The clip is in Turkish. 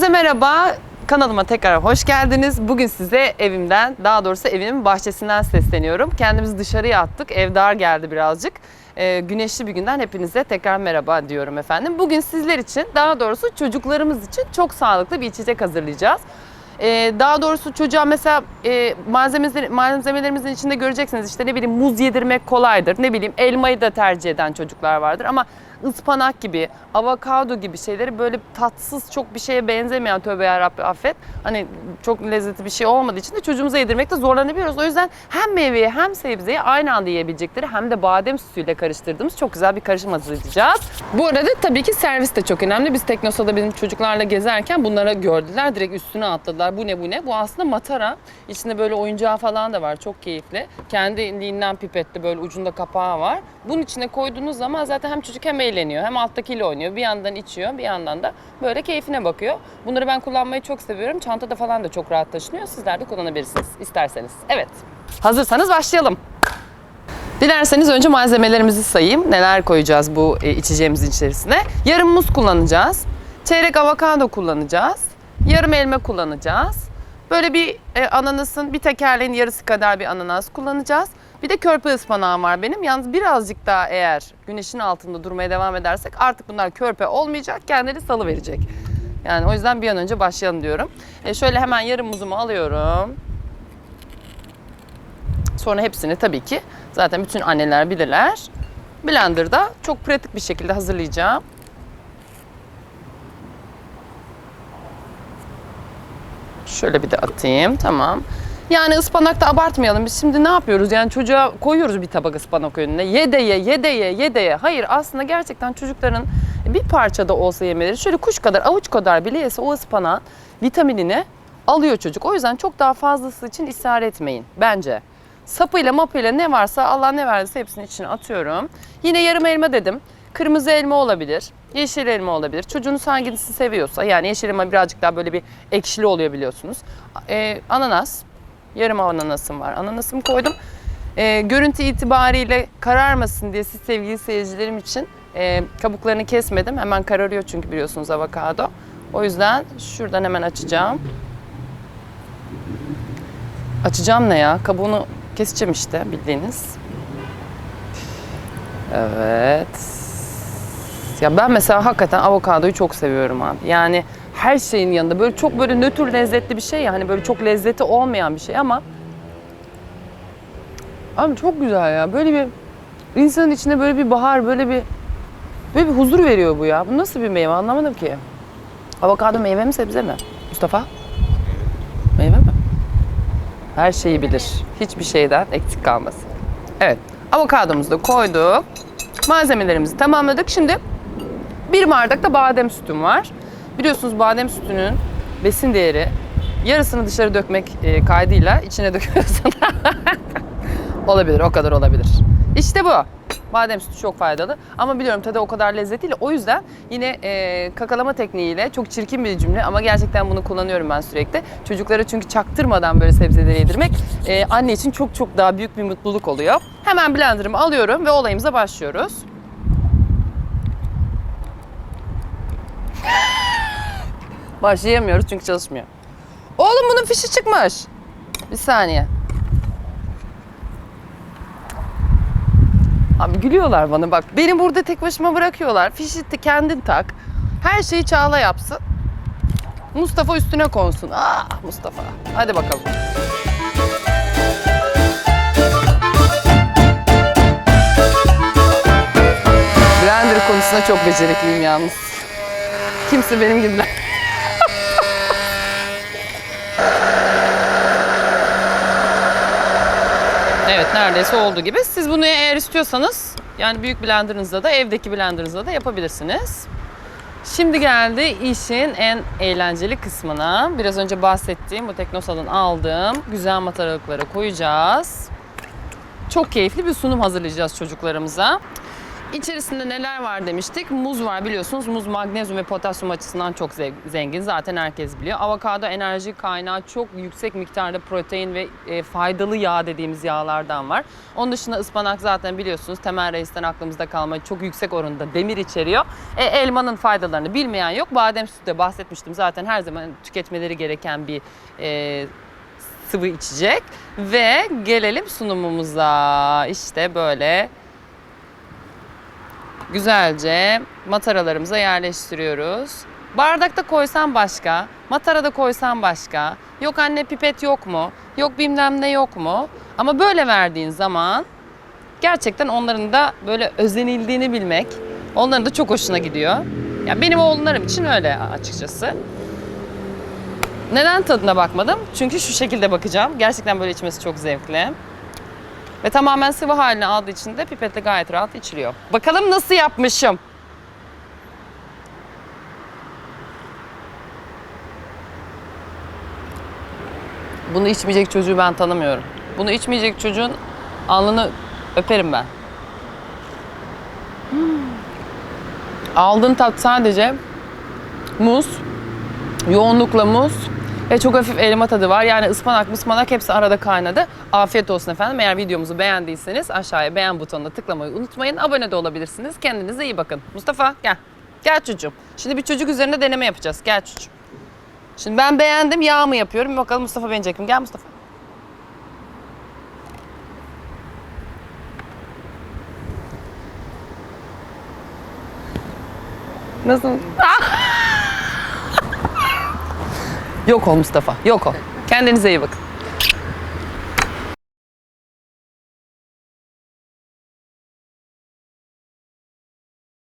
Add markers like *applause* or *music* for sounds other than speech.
Herkese merhaba. Kanalıma tekrar hoş geldiniz. Bugün size evimden, daha doğrusu evimin bahçesinden sesleniyorum. Kendimizi dışarıya attık. Ev dar geldi birazcık. Ee, güneşli bir günden hepinize tekrar merhaba diyorum efendim. Bugün sizler için, daha doğrusu çocuklarımız için çok sağlıklı bir içecek hazırlayacağız. Ee, daha doğrusu çocuğa mesela e, malzemeler, malzemelerimizin içinde göreceksiniz işte ne bileyim muz yedirmek kolaydır. Ne bileyim elmayı da tercih eden çocuklar vardır ama ıspanak gibi, avokado gibi şeyleri böyle tatsız çok bir şeye benzemeyen tövbe yarabbi affet. Hani çok lezzetli bir şey olmadığı için de çocuğumuza yedirmekte zorlanabiliyoruz. O yüzden hem meyveyi hem sebzeyi aynı anda yiyebilecekleri hem de badem sütüyle karıştırdığımız çok güzel bir karışım hazırlayacağız. Bu arada tabii ki servis de çok önemli. Biz Teknosa'da bizim çocuklarla gezerken bunları gördüler. Direkt üstüne atladılar. Bu ne bu ne? Bu aslında matara. İçinde böyle oyuncağı falan da var. Çok keyifli. Kendiliğinden pipetli böyle ucunda kapağı var. Bunun içine koyduğunuz zaman zaten hem çocuk hem eğleniyor hem alttakiyle oynuyor. Bir yandan içiyor bir yandan da böyle keyfine bakıyor. Bunları ben kullanmayı çok seviyorum. Çantada falan da çok rahat taşınıyor. Sizler de kullanabilirsiniz isterseniz. Evet. Hazırsanız başlayalım. Dilerseniz önce malzemelerimizi sayayım. Neler koyacağız bu e, içeceğimizin içerisine. Yarım muz kullanacağız. Çeyrek avokado kullanacağız. Yarım elma kullanacağız. Böyle bir e, ananasın bir tekerleğin yarısı kadar bir ananas kullanacağız. Bir de körpe ıspanağım var benim. Yalnız birazcık daha eğer güneşin altında durmaya devam edersek artık bunlar körpe olmayacak. Kendini salı verecek. Yani o yüzden bir an önce başlayalım diyorum. E, şöyle hemen yarım muzumu alıyorum. Sonra hepsini tabii ki zaten bütün anneler bilirler. Blender'da çok pratik bir şekilde hazırlayacağım. Şöyle bir de atayım. Tamam. Yani ıspanakta abartmayalım. Biz şimdi ne yapıyoruz? Yani çocuğa koyuyoruz bir tabak ıspanak önüne. Ye de ye, ye de ye, ye de ye. Hayır aslında gerçekten çocukların bir parça da olsa yemeleri şöyle kuş kadar, avuç kadar bile yese o ıspanağın vitaminini alıyor çocuk. O yüzden çok daha fazlası için ısrar etmeyin bence. Sapıyla mapıyla ne varsa Allah ne verdiyse hepsini içine atıyorum. Yine yarım elma dedim. Kırmızı elma olabilir, yeşil elma olabilir. Çocuğunuz hangisini seviyorsa yani yeşil elma birazcık daha böyle bir ekşili oluyor biliyorsunuz. Ee, ananas, yarım ananasım var. Ananasımı koydum. Ee, görüntü itibariyle kararmasın diye siz sevgili seyircilerim için e, kabuklarını kesmedim. Hemen kararıyor çünkü biliyorsunuz avokado. O yüzden şuradan hemen açacağım. Açacağım ne ya? Kabuğunu keseceğim işte bildiğiniz. Evet. Ya ben mesela hakikaten avokadoyu çok seviyorum abi. Yani her şeyin yanında böyle çok böyle nötr lezzetli bir şey ya. Hani böyle çok lezzeti olmayan bir şey ama Abi çok güzel ya. Böyle bir insanın içine böyle bir bahar, böyle bir böyle bir huzur veriyor bu ya. Bu nasıl bir meyve anlamadım ki. Avokado meyve mi sebze mi? Mustafa? Meyve mi? Her şeyi bilir. Hiçbir şeyden eksik kalmasın. Evet. Avokadomuzu da koyduk. Malzemelerimizi tamamladık. Şimdi bir bardak da badem sütüm var. Biliyorsunuz badem sütünün besin değeri yarısını dışarı dökmek e, kaydıyla içine *laughs* döküyorsun. olabilir, o kadar olabilir. İşte bu. Badem sütü çok faydalı ama biliyorum tadı o kadar lezzetli. O yüzden yine e, kakalama tekniğiyle çok çirkin bir cümle ama gerçekten bunu kullanıyorum ben sürekli. Çocuklara çünkü çaktırmadan böyle sebzeleri yedirmek e, anne için çok çok daha büyük bir mutluluk oluyor. Hemen blenderımı alıyorum ve olayımıza başlıyoruz. Başlayamıyoruz çünkü çalışmıyor. Oğlum bunun fişi çıkmış. Bir saniye. Abi gülüyorlar bana bak. Beni burada tek başıma bırakıyorlar. Fişi kendin tak. Her şeyi Çağla yapsın. Mustafa üstüne konsun. Ah Mustafa. Hadi bakalım. Blender konusunda çok becerikliyim yalnız. Kimse benim gibi Evet neredeyse olduğu gibi. Siz bunu eğer istiyorsanız yani büyük blenderınızda da evdeki blenderınızda da yapabilirsiniz. Şimdi geldi işin en eğlenceli kısmına. Biraz önce bahsettiğim bu Teknosa'dan aldığım güzel mataralıkları koyacağız. Çok keyifli bir sunum hazırlayacağız çocuklarımıza. İçerisinde neler var demiştik? Muz var biliyorsunuz. Muz magnezyum ve potasyum açısından çok ze- zengin. Zaten herkes biliyor. Avokado enerji kaynağı çok yüksek miktarda protein ve e, faydalı yağ dediğimiz yağlardan var. Onun dışında ıspanak zaten biliyorsunuz temel reisten aklımızda kalma çok yüksek oranında demir içeriyor. E, elmanın faydalarını bilmeyen yok. Badem sütü de bahsetmiştim. Zaten her zaman tüketmeleri gereken bir e, sıvı içecek. Ve gelelim sunumumuza. İşte böyle güzelce mataralarımıza yerleştiriyoruz. Bardakta koysan başka, matarada koysan başka. Yok anne pipet yok mu? Yok bilmem ne yok mu? Ama böyle verdiğin zaman gerçekten onların da böyle özenildiğini bilmek onların da çok hoşuna gidiyor. Ya benim oğullarım için öyle açıkçası. Neden tadına bakmadım? Çünkü şu şekilde bakacağım. Gerçekten böyle içmesi çok zevkli. Ve tamamen sıvı haline aldığı için de pipetle gayet rahat içiliyor. Bakalım nasıl yapmışım? Bunu içmeyecek çocuğu ben tanımıyorum. Bunu içmeyecek çocuğun alnını öperim ben. Hmm. Tat sadece muz, yoğunlukla muz ve çok hafif elma tadı var. Yani ıspanak, ıspanak hepsi arada kaynadı. Afiyet olsun efendim. Eğer videomuzu beğendiyseniz aşağıya beğen butonuna tıklamayı unutmayın. Abone de olabilirsiniz. Kendinize iyi bakın. Mustafa gel. Gel çocuğum. Şimdi bir çocuk üzerinde deneme yapacağız. Gel çocuğum. Şimdi ben beğendim. Yağ mı yapıyorum? Bakalım Mustafa beğenecek mi? Gel Mustafa. Nasıl? Yok ol Mustafa. Yok ol. Kendinize iyi bakın.